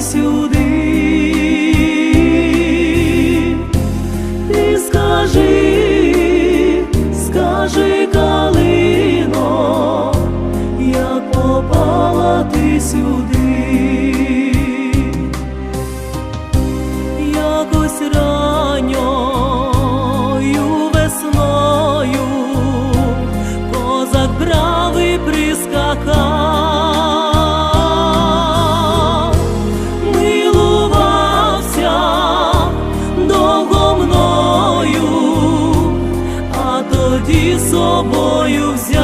сюди. Ти скажи, скажи, калино, як попала ти сюди, тоді собою взяв,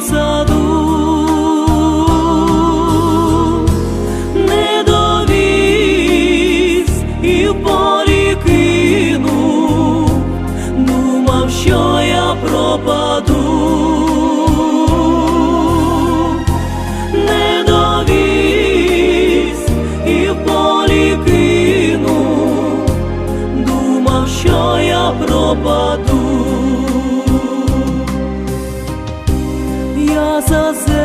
саду, не довіз і в думав, що я пропаду. Не довіз і в думав, що я пропаду. Я за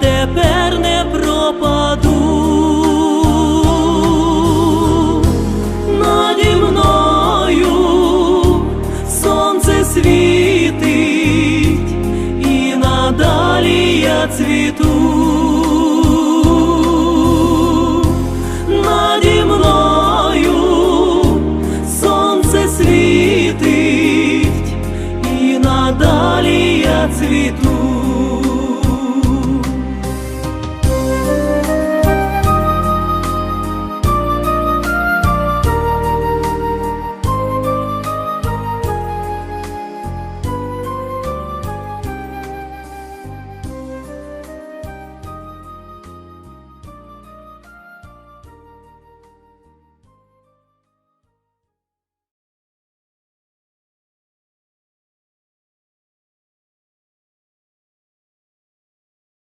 тепер не пропаду. Наді мною сонце світить, і надалі я цвіту. Наді мною сонце світить, і надалі я цвіту.